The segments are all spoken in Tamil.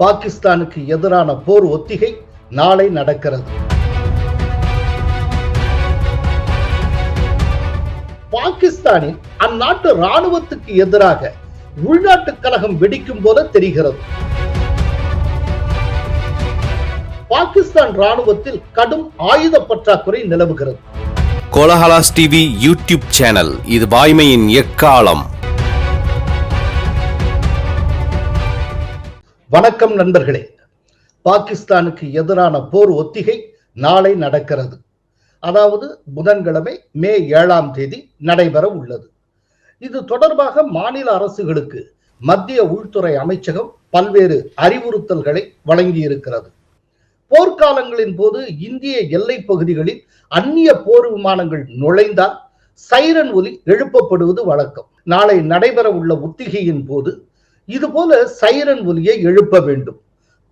பாகிஸ்தானுக்கு எதிரான போர் ஒத்திகை நாளை நடக்கிறது. பாகிஸ்தானின் அந்நாட்டு ராணுவத்துக்கு எதிராக உள்நாட்டு கலகம் வெடிக்கும் போல தெரிகிறது. பாகிஸ்தான் ராணுவத்தில் கடும் ஆயுத பற்றாக்குறை நிலவுகிறது. கோலஹலாஸ் டிவி யூடியூப் சேனல் இது வாய்மையின் எக்காலம். வணக்கம் நண்பர்களே. பாகிஸ்தானுக்கு எதிரான போர் ஒத்திகை நாளை நடக்கிறது. அதாவது புதன்கிழமை மே ஏழாம் தேதி நடைபெற உள்ளது. இது தொடர்பாக மாநில அரசுகளுக்கு மத்திய உள்துறை அமைச்சகம் பல்வேறு அறிவுறுத்தல்களை வழங்கியிருக்கிறது. போர்க்காலங்களின் போது இந்திய எல்லை பகுதிகளில் அந்நிய போர் விமானங்கள் நுழைந்தால் சைரன் ஒலி எழுப்பப்படுவது வழக்கம். நாளை நடைபெற உள்ள ஒத்திகையின் போது இது போல சைரன் ஒலியை எழுப்ப வேண்டும்.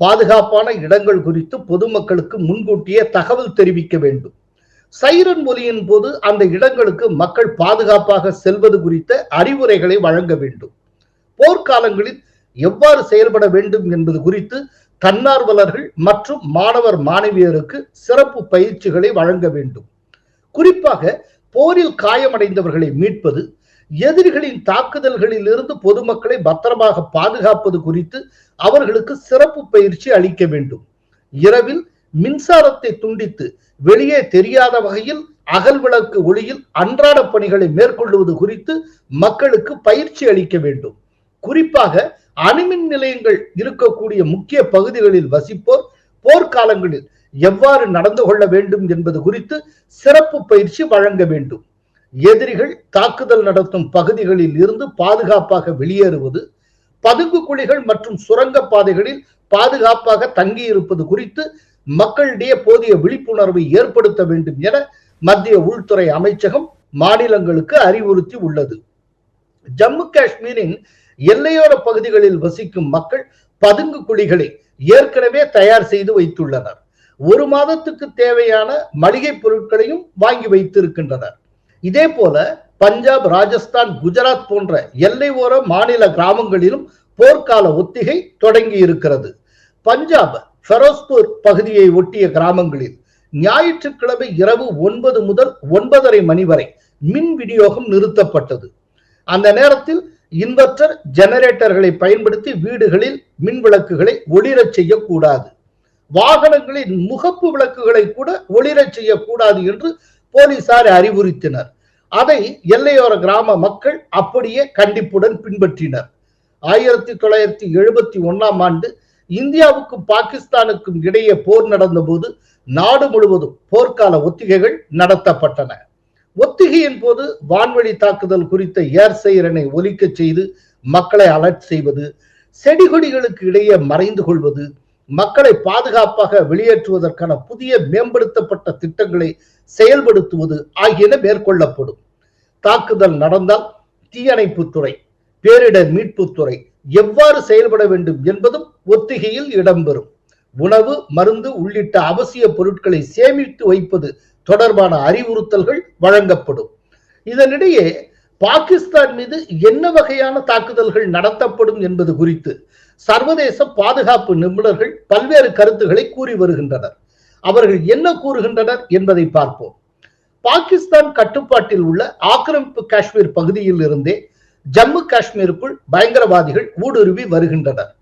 பாதுகாப்பான இடங்கள் குறித்து பொதுமக்களுக்கு முன்கூட்டியே தகவல் தெரிவிக்க வேண்டும். சைரன் ஒலியின் போது அந்த இடங்களுக்கு மக்கள் பாதுகாப்பாக செல்வது குறித்த அறிவுரைகளை வழங்க வேண்டும். போர்க்காலங்களில் எவ்வாறு செயல்பட வேண்டும் என்பது குறித்து தன்னார்வலர்கள் மற்றும் மாணவர் மாணவியருக்கு சிறப்பு பயிற்சிகளை வழங்க வேண்டும். குறிப்பாக போரில் காயமடைந்தவர்களை மீட்பது எதிரிகளின் தாக்குதல்களில் இருந்து பொதுமக்களை பத்திரமாக பாதுகாப்பது குறித்து அவர்களுக்கு சிறப்பு பயிற்சி அளிக்க வேண்டும். இரவில் மின்சாரத்தை துண்டித்து வெளியே தெரியாத வகையில் அகல் விளக்கு ஒளியில் அன்றாட பணிகளை மேற்கொள்வது குறித்து மக்களுக்கு பயிற்சி அளிக்க வேண்டும். குறிப்பாக அணுமின் நிலையங்கள் இருக்கக்கூடிய முக்கிய பகுதிகளில் வசிப்போர் போர்க்காலங்களில் எவ்வாறு நடந்து கொள்ள வேண்டும் என்பது குறித்து சிறப்பு பயிற்சி வழங்க வேண்டும். எதிரிகள் தாக்குதல் நடத்தும் பகுதிகளில் இருந்து பாதுகாப்பாக வெளியேறுவது பதுங்கு குழிகள் மற்றும் சுரங்க பாதைகளில் பாதுகாப்பாக தங்கியிருப்பது குறித்து மக்களிடையே போதிய விழிப்புணர்வை ஏற்படுத்த வேண்டும் என மத்திய உள்துறை அமைச்சகம் மாநிலங்களுக்கு அறிவுறுத்தி உள்ளது. ஜம்மு காஷ்மீரின் எல்லையோர பகுதிகளில் வசிக்கும் மக்கள் பதுங்கு குழிகளை ஏற்கனவே தயார் செய்து வைத்துள்ளனர். ஒரு மாதத்துக்கு தேவையான மளிகை பொருட்களையும் வாங்கி வைத்திருக்கின்றனர். இதே போல பஞ்சாப் ராஜஸ்தான் குஜராத் போன்ற எல்லை ஓர மாநில கிராமங்களிலும் போர்க்கால ஒத்திகை தொடங்கி இருக்கிறது பஞ்சாப் ஃபெரோஸ்பூர் பகுதியை ஒட்டிய கிராமங்களில் ஞாயிற்றுக்கிழமை இரவு ஒன்பது முதல் ஒன்பதரை மணி வரை மின் விநியோகம் நிறுத்தப்பட்டது. அந்த நேரத்தில் இன்வெர்டர் ஜெனரேட்டர்களை பயன்படுத்தி வீடுகளில் மின் விளக்குகளை ஒளிரச் செய்யக்கூடாது. வாகனங்களின் முகப்பு விளக்குகளை கூட ஒளிரச் செய்யக்கூடாது என்று போலீசார் அறிவுறுத்தினர். அதை எல்லையோர கிராம மக்கள் அப்படியே கண்டிப்புடன் பின்பற்றினர். ஆயிரத்தி தொள்ளாயிரத்தி எழுபத்தி ஒன்னாம் ஆண்டு இந்தியாவுக்கும் பாகிஸ்தானுக்கும் இடையே போர் நடந்தபோது நாடு முழுவதும் போர்க்கால ஒத்திகைகள் நடத்தப்பட்டன. ஒத்திகையின் போது வான்வழி தாக்குதல் குறித்த ஏர் சைரனை ஒலிக்க செய்து மக்களை அலர்ட் செய்வது செடிகொடிகளுக்கு இடையே மறைந்து கொள்வது மக்களை பாதுகாப்பாக வெளியேற்றுவதற்கான புதிய மேம்படுத்தப்பட்ட திட்டங்களை செயல்படுத்துவது ஆகியன மேற்கொள்ளப்படும். தாக்குதல் நடந்தால் தீயணைப்பு துறை பேரிடர் மீட்புத்துறை எவ்வாறு செயல்பட வேண்டும் என்பதும் ஒத்திகையில் இடம்பெறும். உணவு மருந்து உள்ளிட்ட அவசிய பொருட்களை சேமித்து வைப்பது தொடர்பான அறிவுறுத்தல்கள் வழங்கப்படும். இதனிடையே பாகிஸ்தான் மீது என்ன வகையான தாக்குதல்கள் நடத்தப்படும் என்பது குறித்து சர்வதேச பாதுகாப்பு நிபுணர்கள் பல்வேறு கருத்துக்களை கூறி வருகின்றனர். அவர்கள் என்ன கூறுகின்றனர் என்பதை பார்ப்போம். பாகிஸ்தான் கட்டுப்பாட்டில் உள்ள ஆக்கிரமிப்பு காஷ்மீர் பகுதியில் இருந்தே ஜம்மு காஷ்மீருக்குள் பயங்கரவாதிகள் ஊடுருவி வருகின்றனர்.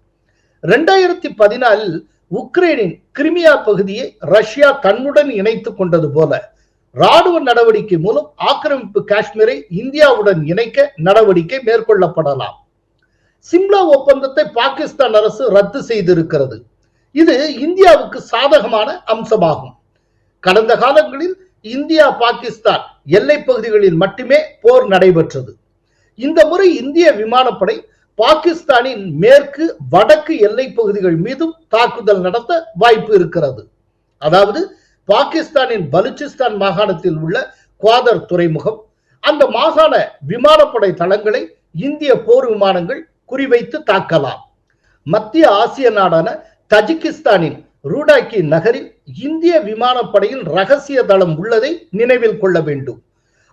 இரண்டாயிரத்தி பதினாலில் உக்ரைனின் கிரிமியா பகுதியை ரஷ்யா தன்னுடன் இணைத்துக் கொண்டது போல ராணுவ நடவடிக்கை மூலம் ஆக்கிரமிப்பு காஷ்மீரை இந்தியாவுடன் இணைக்க நடவடிக்கை மேற்கொள்ளப்படலாம். சிம்லா ஒப்பந்தத்தை பாகிஸ்தான் அரசு ரத்து செய்திருக்கிறது. இது இந்தியாவுக்கு சாதகமான அம்சமாகும். கடந்த காலங்களில் இந்தியா பாகிஸ்தான் எல்லை பகுதிகளில் மட்டுமே போர் நடைபெற்றது. இந்த முறை இந்திய விமானப்படை பாகிஸ்தானின் மேற்கு வடக்கு எல்லை பகுதிகள் மீதும் தாக்குதல் நடத்த வாய்ப்பு இருக்கிறது. அதாவது பாகிஸ்தானின் பலுச்சிஸ்தான் மாகாணத்தில் உள்ள குவாதர் துறைமுகம் அந்த மாகாண விமானப்படை தளங்களை இந்திய போர் விமானங்கள் குறிவைத்து தாக்கலாம். மத்திய ஆசிய நாடான தஜிகிஸ்தானின் ரூடாக்கி நகரில் இந்திய விமானப்படையின் ரகசிய தளம் உள்ளதை நினைவில் கொள்ள வேண்டும்.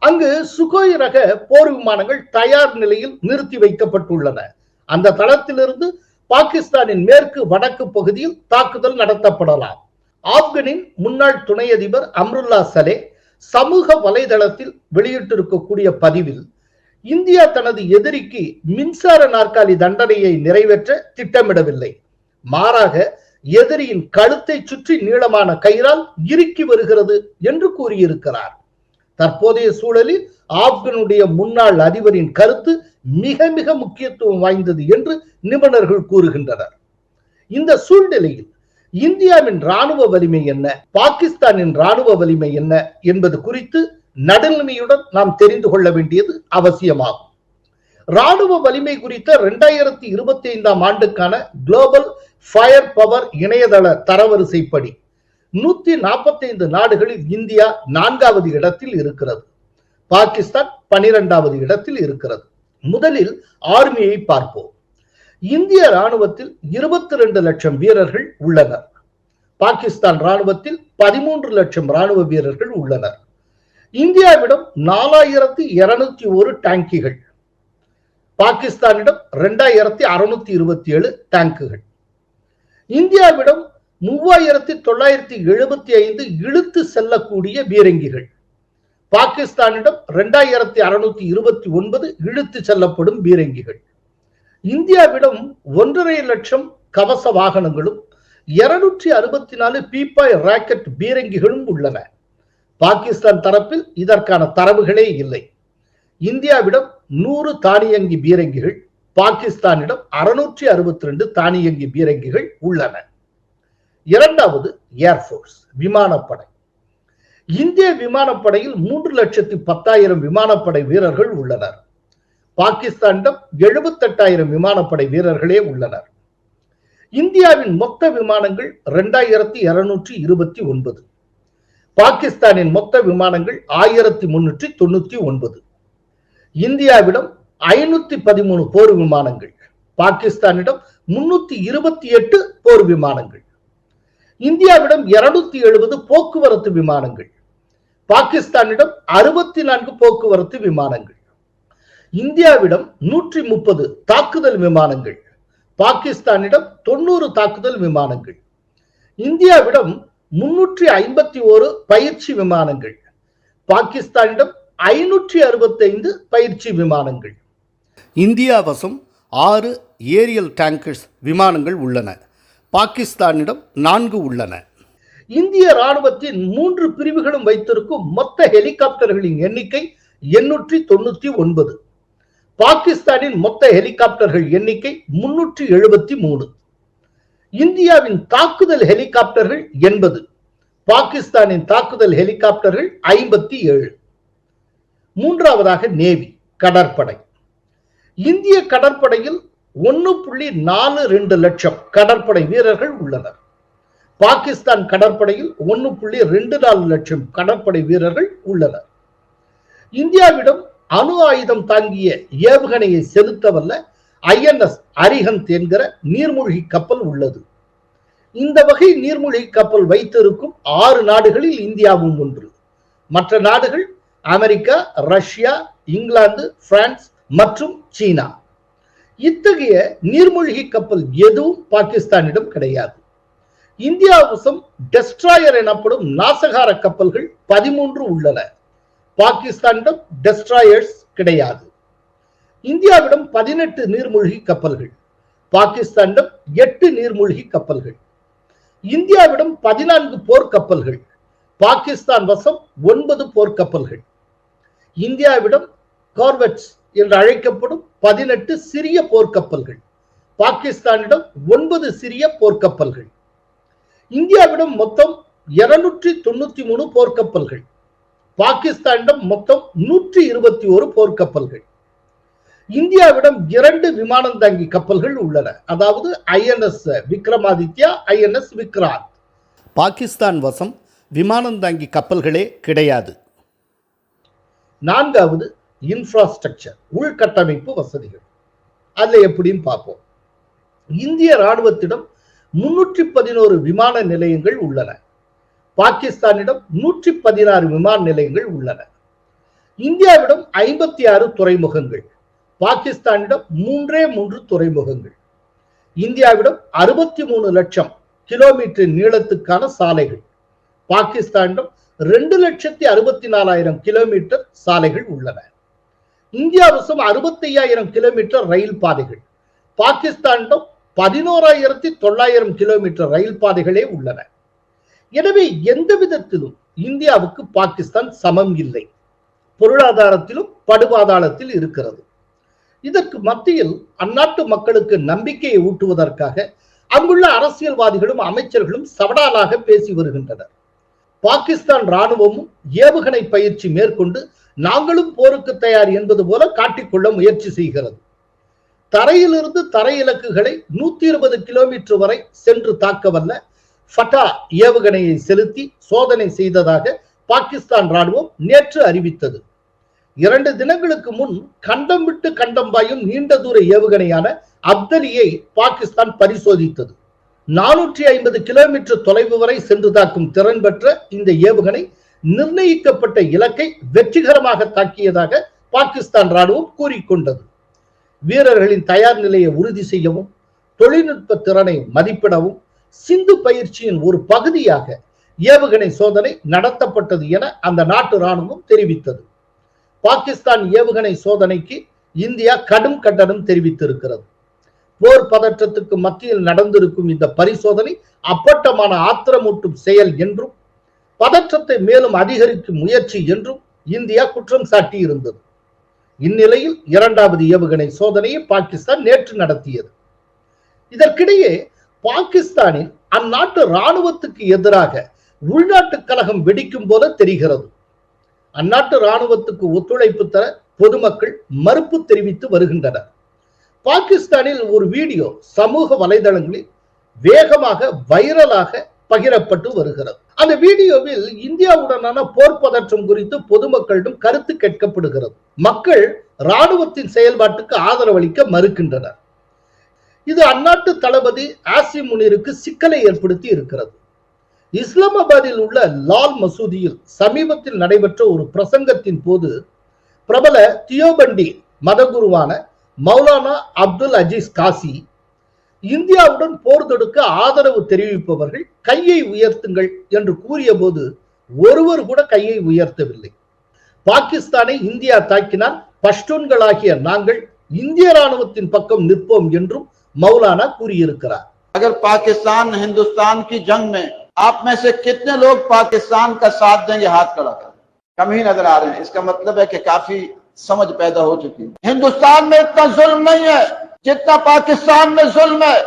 அங்கு சுகோய் ரக போர் விமானங்கள் தயார் நிலையில் நிறுத்தி வைக்கப்பட்டுள்ளன. அந்த தளத்திலிருந்து பாகிஸ்தானின் மேற்கு வடக்கு பகுதியில் தாக்குதல் நடத்தப்படலாம். ஆப்கனின் முன்னாள் துணை அதிபர் அம்ருல்லா சலே சமூக வலைதளத்தில் வெளியிட்டிருக்கக்கூடிய பதிவில் இந்தியா தனது எதிரிக்கு மின்சார நாற்காலி தண்டனையை நிறைவேற்ற திட்டமிடவில்லை. மாறாக எதிரியின் கழுத்தை சுற்றி நீளமான கயிறால் இறுக்கி வருகிறது என்று கூறியிருக்கிறார். தற்போதைய சூழலில் ஆப்கனுடைய முன்னாள் அதிபரின் கருத்து மிக மிக முக்கியத்துவம் வாய்ந்தது என்று நிபுணர்கள் கூறுகின்றனர். இந்த சூழ்நிலையில் இந்தியாவின் ராணுவ வலிமை என்ன? பாகிஸ்தானின் ராணுவ வலிமை என்ன என்பது குறித்து நடுநிலைமையுடன் நாம் தெரிந்து கொள்ள வேண்டியது அவசியமாகும். ராணுவ வலிமை குறித்த இரண்டாயிரத்தி இருபத்தி ஐந்தாம் ஆண்டுக்கான குளோபல் ஃபயர் பவர் இணையதள தரவரிசைப்படி. நூத்தி நாற்பத்தைந்து நாடுகளில் இந்தியா நான்காவது இடத்தில் இருக்கிறது. பாகிஸ்தான் பனிரெண்டாவது இடத்தில் இருக்கிறது. முதலில் ஆர்மியை பார்ப்போம். இந்திய ராணுவத்தில் இருபத்தி ரெண்டு லட்சம் வீரர்கள் உள்ளனர். பாகிஸ்தான் ராணுவத்தில் பதிமூன்று லட்சம் ராணுவ வீரர்கள் உள்ளனர். இந்தியாவிடம் நாலாயிரத்தி இருநூத்தி ஒரு டேங்கிகள் பாகிஸ்தானிடம் இரண்டாயிரத்தி அறுநூத்தி இருபத்தி ஏழு டேங்குகள் இந்தியாவிடம் மூவாயிரத்தி தொள்ளாயிரத்தி எழுபத்தி ஐந்து இழுத்து செல்லக்கூடிய பீரங்கிகள். பாகிஸ்தானிடம் இரண்டாயிரத்தி அறுநூத்தி இருபத்தி ஒன்பது இழுத்து செல்லப்படும் பீரங்கிகள். இந்தியாவிடம் ஒன்றரை லட்சம் கவச வாகனங்களும் இருநூற்றி அறுபத்தி நாலு பீப்பாய் ராக்கெட் பீரங்கிகளும் உள்ளன. பாகிஸ்தான் தரப்பில் இதற்கான தரவுகளே இல்லை. இந்தியாவிடம் நூறு தானியங்கி பீரங்கிகள் பாகிஸ்தானிடம் அறுநூற்றி அறுபத்தி ரெண்டு தானியங்கி பீரங்கிகள் உள்ளன. இரண்டாவது ஏர்போர்ஸ் விமானப்படை. இந்திய விமானப்படையில் மூன்று லட்சத்தி பத்தாயிரம் விமானப்படை வீரர்கள் உள்ளனர். பாகிஸ்தானிடம் எழுபத்தெட்டாயிரம் விமானப்படை வீரர்களே உள்ளனர். இந்தியாவின் மொத்த விமானங்கள் இரண்டாயிரத்தி இருநூற்றி இருபத்தி ஒன்பது. பாகிஸ்தானின் மொத்த விமானங்கள் ஆயிரத்தி முன்னூற்றி தொண்ணூத்தி ஒன்பது. இந்தியாவிடம் ஐநூத்தி பதிமூணு போர் விமானங்கள் பாகிஸ்தானிடம் முன்னூத்தி இருபத்தி எட்டு போர் விமானங்கள் இந்தியாவிடம் இருநூத்தி எழுபது போக்குவரத்து விமானங்கள் பாகிஸ்தானிடம் அறுபத்தி நான்கு போக்குவரத்து விமானங்கள் இந்தியாவிடம் நூற்றி முப்பது தாக்குதல் விமானங்கள் பாகிஸ்தானிடம் தொண்ணூறு தாக்குதல் விமானங்கள் இந்தியாவிடம் முன்னூற்றி ஐம்பத்தி ஓரு பயிற்சி விமானங்கள் பாகிஸ்தானிடம் ஐநூற்றி அறுபத்தைந்து பயிற்சி விமானங்கள். இந்தியா வசம் ஆறு ஏரியல் டேங்கர்ஸ் விமானங்கள் உள்ளன. பாகிஸ்தானிடம் நான்கு உள்ளன. இந்திய ராணுவத்தின் மூன்று பிரிவுகளும் வைத்திருக்கும் மொத்த ஹெலிகாப்டர்களின் எண்ணிக்கை எண்ணூற்றி தொண்ணூத்தி ஒன்பது. பாகிஸ்தானின் மொத்த ஹெலிகாப்டர்கள் எண்ணிக்கை முன்னூற்றி எழுபத்தி மூணு இந்தியாவின் தாக்குதல் ஹெலிகாப்டர்கள் எண்பது. பாகிஸ்தானின் தாக்குதல் ஹெலிகாப்டர்கள் ஐம்பத்தி ஏழு. மூன்றாவதாக நேவி கடற்படை. இந்திய கடற்படையில் ஒன்னு புள்ளி நாலு ரெண்டு லட்சம் கடற்படை வீரர்கள் உள்ளனர். பாகிஸ்தான் கடற்படையில் ஒன்னு புள்ளி ரெண்டு நாலு லட்சம் கடற்படை வீரர்கள் உள்ளனர். இந்தியாவிடம் அணு ஆயுதம் தாங்கிய ஏவுகணையை செலுத்தவல்ல ஐஎன்எஸ் அரிஹந்த் என்கிற நீர்மூழ்கி கப்பல் உள்ளது. இந்த வகை நீர்மூழ்கி கப்பல் வைத்திருக்கும் ஆறு நாடுகளில் இந்தியாவும் ஒன்று. மற்ற நாடுகள் அமெரிக்கா ரஷ்யா இங்கிலாந்து பிரான்ஸ் மற்றும் சீனா. இத்தகைய நீர்மூழ்கி கப்பல் எதுவும் பாகிஸ்தானிடம் கிடையாது. இந்தியாவசம் டெஸ்ட்ராயர் எனப்படும் நாசகார கப்பல்கள் பதிமூன்று உள்ளன. பாகிஸ்தானிடம் டெஸ்ட்ராயர்ஸ் கிடையாது. இந்தியாவிடம் பதினெட்டு நீர்மூழ்கி கப்பல்கள் பாகிஸ்தானிடம் எட்டு நீர்மூழ்கி கப்பல்கள் இந்தியாவிடம் பதினான்கு போர்க்கப்பல்கள் பாகிஸ்தான் வசம் ஒன்பது போர்க்கப்பல்கள் இந்தியாவிடம் கார்வெட்ஸ் என்று அழைக்கப்படும் பதினெட்டு சிறிய போர்க்கப்பல்கள். பாகிஸ்தானிடம் ஒன்பது சிறிய போர்க்கப்பல்கள். இந்தியாவிடம் மொத்தம் இருநூற்றி தொண்ணூத்தி மூணு போர்க்கப்பல்கள். பாகிஸ்தானிடம் மொத்தம் நூற்றி இருபத்தி ஒரு போர்க்கப்பல்கள். இந்தியாவிடம் இரண்டு விமானம் தாங்கி கப்பல்கள் உள்ளன. அதாவது ஐஎன்எஸ் விக்ரமாதித்யா ஐஎன்எஸ் விக்ராந்த். பாகிஸ்தான் வசம் விமானம் தாங்கி கப்பல்களே கிடையாது. நான்காவது இன்ஃப்ராஸ்ட்ரக்சர் உள்கட்டமைப்பு வசதிகள். அதுல எப்படின்னு பார்ப்போம். இந்திய ராணுவத்திடம் முன்னூற்றி பதினோரு விமான நிலையங்கள் உள்ளன. பாகிஸ்தானிடம் நூற்றி பதினாறு விமான நிலையங்கள் உள்ளன. இந்தியாவிடம் ஐம்பத்தி ஆறு துறைமுகங்கள். பாகிஸ்தானிடம் மூன்றே மூன்று துறைமுகங்கள். இந்தியாவிடம் அறுபத்தி மூணு லட்சம் கிலோமீட்டர் நீளத்துக்கான சாலைகள். பாகிஸ்தானிடம் ரெண்டு லட்சத்தி அறுபத்தி நாலாயிரம் கிலோமீட்டர் சாலைகள் உள்ளன. இந்தியாவிசம் அறுபத்தி ஐயாயிரம் கிலோமீட்டர் ரயில் பாதைகள். பாகிஸ்தானிடம் பதினோராயிரத்தி தொள்ளாயிரம் கிலோமீட்டர் ரயில் பாதைகளே உள்ளன. எனவே எந்த விதத்திலும் இந்தியாவுக்கு பாகிஸ்தான் சமம் இல்லை. பொருளாதாரத்திலும் படுபாதாளத்தில் இருக்கிறது. இதற்கு மத்தியில் அந்நாட்டு மக்களுக்கு நம்பிக்கையை ஊட்டுவதற்காக அங்குள்ள அரசியல்வாதிகளும் அமைச்சர்களும் சவடாலாக பேசி வருகின்றனர். பாகிஸ்தான் ராணுவமும் ஏவுகணை பயிற்சி மேற்கொண்டு நாங்களும் போருக்கு தயார் என்பது போல காட்டிக்கொள்ள முயற்சி செய்கிறது. தரையிலிருந்து தரை இலக்குகளை நூத்தி இருபது கிலோமீட்டர் வரை சென்று தாக்க வல்ல ஃபட்டா ஏவுகணையை செலுத்தி சோதனை செய்ததாக பாகிஸ்தான் ராணுவம் நேற்று அறிவித்தது. இரண்டு தினங்களுக்கு முன் கண்டம் விட்டு கண்டம் பாயும் நீண்ட தூர ஏவுகணையான அப்தலியை பாகிஸ்தான் பரிசோதித்தது. நானூற்றி ஐம்பது கிலோமீட்டர் தொலைவு வரை சென்று தாக்கும் திறன் பெற்ற இந்த ஏவுகணை நிர்ணயிக்கப்பட்ட இலக்கை வெற்றிகரமாக தாக்கியதாக பாகிஸ்தான் ராணுவம் கூறிக்கொண்டது. வீரர்களின் தயார் நிலையை உறுதி செய்யவும் தொழில்நுட்ப திறனை மதிப்பிடவும் சிந்து பயிற்சியின் ஒரு பகுதியாக ஏவுகணை சோதனை நடத்தப்பட்டது என அந்த நாட்டு ராணுவம் தெரிவித்தது. பாகிஸ்தான் ஏவுகணை சோதனைக்கு இந்தியா கடும் கண்டனம் தெரிவித்திருக்கிறது. போர் பதற்றத்துக்கு மத்தியில் நடந்திருக்கும் இந்த பரிசோதனை அப்பட்டமான ஆத்திரமூட்டும் செயல் என்றும் பதற்றத்தை மேலும் அதிகரிக்கும் முயற்சி என்றும் இந்தியா குற்றம் சாட்டியிருந்தது. இந்நிலையில் இரண்டாவது ஏவுகணை சோதனையை பாகிஸ்தான் நேற்று நடத்தியது. இதற்கிடையே பாகிஸ்தானில் அந்நாட்டு ராணுவத்துக்கு எதிராக உள்நாட்டு கலகம் வெடிக்கும் போல தெரிகிறது. அந்நாட்டு ராணுவத்துக்கு ஒத்துழைப்பு தர பொதுமக்கள் மறுப்பு தெரிவித்து வருகின்றனர். பாகிஸ்தானில் ஒரு வீடியோ சமூக வலைதளங்களில் வேகமாக வைரலாக பகிரப்பட்டு வருகிறது. அந்த வீடியோவில் இந்தியாவுடனான போர் பதற்றம் குறித்து பொதுமக்களிடம் கருத்து கேட்கப்படுகிறது. மக்கள் ராணுவத்தின் செயல்பாட்டுக்கு ஆதரவளிக்க மறுக்கின்றனர். இது அந்நாட்டு தளபதி ஆசி முனிருக்கு சிக்கலை ஏற்படுத்தி இருக்கிறது. இஸ்லாமாபாத்தில் உள்ள லால் மசூதியில் சமீபத்தில் நடைபெற்ற ஒரு பிரசங்கத்தின் போது பிரபல தியோபண்டி மதகுருவான மௌலானா அப்துல் அஜீஸ் காசி இந்தியாவுடன் போர் தொடுக்க ஆதரவு தெரிவிப்பவர்கள் கையை உயர்த்துங்கள் என்று கூறிய போது ஒருவர் கூட கையை உயர்த்தவில்லை பாகிஸ்தானை இந்தியா தாக்கினால் பஷ்டூன்களாகிய நாங்கள் இந்திய ராணுவத்தின் பக்கம் நிற்போம் என்றும் மௌலானா கூறியிருக்கிறார் अगर पाकिस्तान हिंदुस्तान की जंग में आप में से कितने लोग पाकिस्तान का साथ देंगे हाथ खड़ा कर कम ही नजर आ रहे हैं इसका मतलब है कि काफी समझ पैदा हो चुकी है हिंदुस्तान में इतना जुल्म नहीं है जितना पाकिस्तान में जुल्म है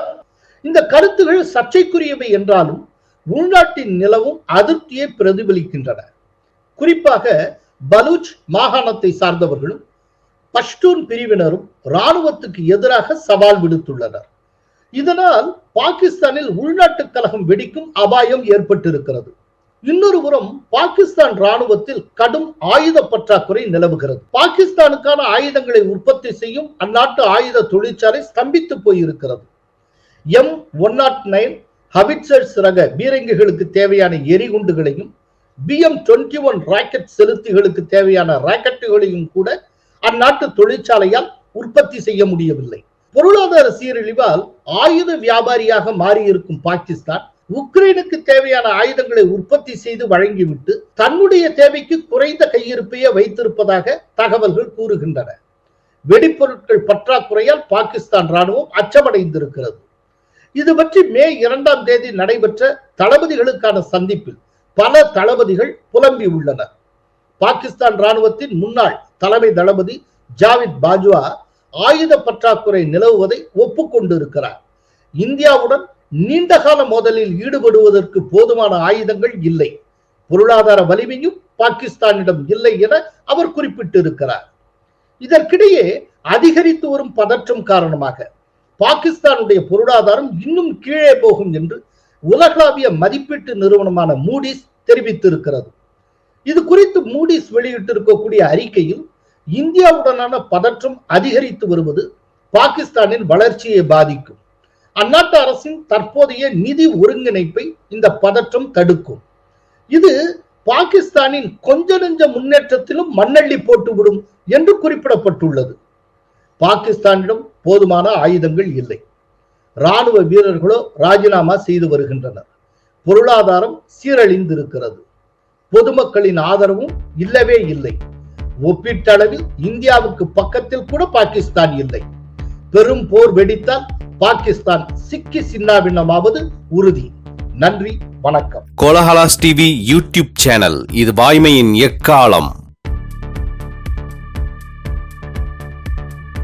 இந்த கருத்துகள் சர்ச்சைக்குரியவை என்றாலும் உள்நாட்டின் நிலவும் அதிருப்தியை பிரதிபலிக்கின்றன குறிப்பாக பலூச் மாகாணத்தை சார்ந்தவர்களும் பஷ்டூன் பிரிவினரும் ராணுவத்துக்கு எதிராக சவால் விடுத்துள்ளனர் இதனால் பாகிஸ்தானில் உள்நாட்டு கலகம் வெடிக்கும் அபாயம் ஏற்பட்டிருக்கிறது இன்னொரு புறம் பாகிஸ்தான் ராணுவத்தில் கடும் ஆயுத பற்றாக்குறை நிலவுகிறது. பாகிஸ்தானுக்கான ஆயுதங்களை உற்பத்தி செய்யும் அந்நாட்டு ஆயுத தொழிற்சாலை ஸ்தம்பித்து போயிருக்கிறது. M one nought nine howitzers ரக பீரங்கிகளுக்கு தேவையான எரிகுண்டுகளையும் B M twenty one rocket செலுத்திகளுக்கு தேவையான ராக்கெட்டுகளையும் கூட அந்நாட்டு தொழிற்சாலையால் உற்பத்தி செய்ய முடியவில்லை. பொருளாதார சீரழிவால் ஆயுத வியாபாரியாக மாறியிருக்கும் பாகிஸ்தான் உக்ரைனுக்கு தேவையான ஆயுதங்களை உற்பத்தி செய்து வழங்கிவிட்டு தன்னுடைய தேவைக்கு குறைந்த கையிருப்பையே வைத்திருப்பதாக தகவல்கள் கூறுகின்றன. வெடிப்பொருட்கள் பற்றாக்குறையால் பாகிஸ்தான் ராணுவம் அச்சமடைந்திருக்கிறது. இது பற்றி மே இரண்டாம் தேதி நடைபெற்ற தளபதிகளுக்கான சந்திப்பில் பல தளபதிகள் புலம்பி உள்ளனர். பாகிஸ்தான் ராணுவத்தின் முன்னாள் தலைமை தளபதி ஜாவித் பாஜ்வா ஆயுத பற்றாக்குறை நிலவுவதை ஒப்புக்கொண்டிருக்கிறார். இந்தியாவுடன் நீண்டகால மோதலில் ஈடுபடுவதற்கு போதுமான ஆயுதங்கள் இல்லை. பொருளாதார வலிமையும் பாகிஸ்தானிடம் இல்லை என அவர் குறிப்பிட்டிருக்கிறார். இதற்கிடையே அதிகரித்து வரும் பதற்றம் காரணமாக பாகிஸ்தானுடைய பொருளாதாரம் இன்னும் கீழே போகும் என்று உலகளாவிய மதிப்பீட்டு நிறுவனமான மூடிஸ் தெரிவித்திருக்கிறது. இது குறித்து மூடிஸ் வெளியிட்டிருக்கக்கூடிய அறிக்கையில் இந்தியாவுடனான பதற்றம் அதிகரித்து வருவது பாகிஸ்தானின் வளர்ச்சியை பாதிக்கும். அந்நாட்டு அரசின் தற்போதைய நிதி ஒருங்கிணைப்பை இந்த பதற்றம் தடுக்கும். இது பாகிஸ்தானின் கொஞ்ச நெஞ்ச முன்னேற்றத்திலும் மண்ணள்ளி போட்டுவிடும் என்று குறிப்பிடப்பட்டுள்ளது. பாகிஸ்தானிடம் போதுமான ஆயுதங்கள் இல்லை. ராணுவ வீரர்களோ ராஜினாமா செய்து வருகின்றனர். பொருளாதாரம் சீரழிந்திருக்கிறது. பொதுமக்களின் ஆதரவும் இல்லவே இல்லை. ஒப்பீட்டளவில் இந்தியாவுக்கு பக்கத்தில் கூட பாகிஸ்தான் இல்லை. பெரும் போர் வெடித்தால் பாகிஸ்தான் சிக்கி சின்னாபின்னமாவது உறுதி. நன்றி வணக்கம். கோலஹலாஸ் டிவி யூடியூப் சேனல் இது வாய்மையின் எக்காலம்.